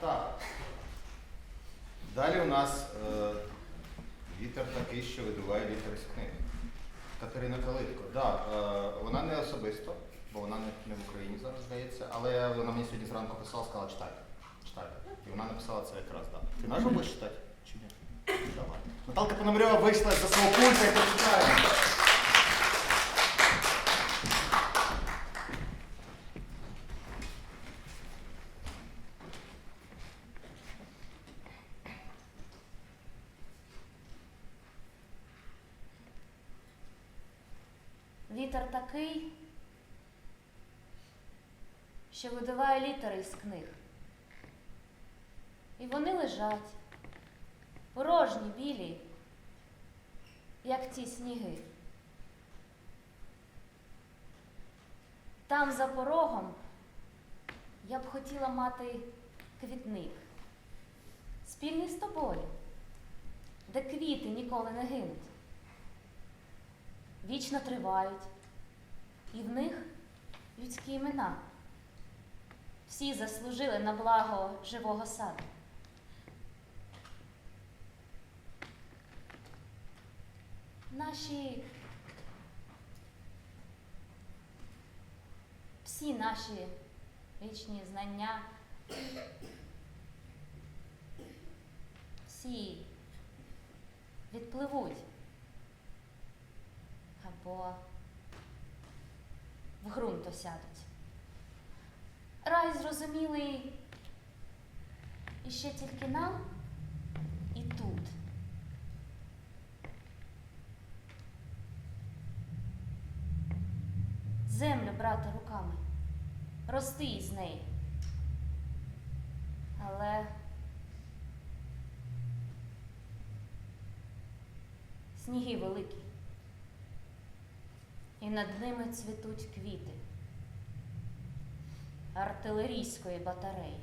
Так. Далі у нас е, вітер такий, що видуває вітер з книги. Катерина Калитко. Да, е, вона не особисто, бо вона не, не в Україні зараз здається, але вона мені сьогодні зранку писала, сказала, читайте. Читайте. І вона написала це якраз, так. Да. Ти нашу будеш читати? Чи ні? Давай. Наталка Пономарьова вийшла за свого пульта і прочитає. Вітер такий, що видуває літери із книг. І вони лежать, порожні, білі, як ті сніги. Там за порогом я б хотіла мати квітник, спільний з тобою, де квіти ніколи не гинуть вічно тривають, людські імена. Всі заслужили на благо живого саду. Наші всі наші вічні знання, всі відпливуть або в ґрунт осядуть. Рай зрозумілий іще тільки нам і тут. Землю брати руками, рости із неї. Але сніги великі і над ними цвітуть квіти артилерійської батареї.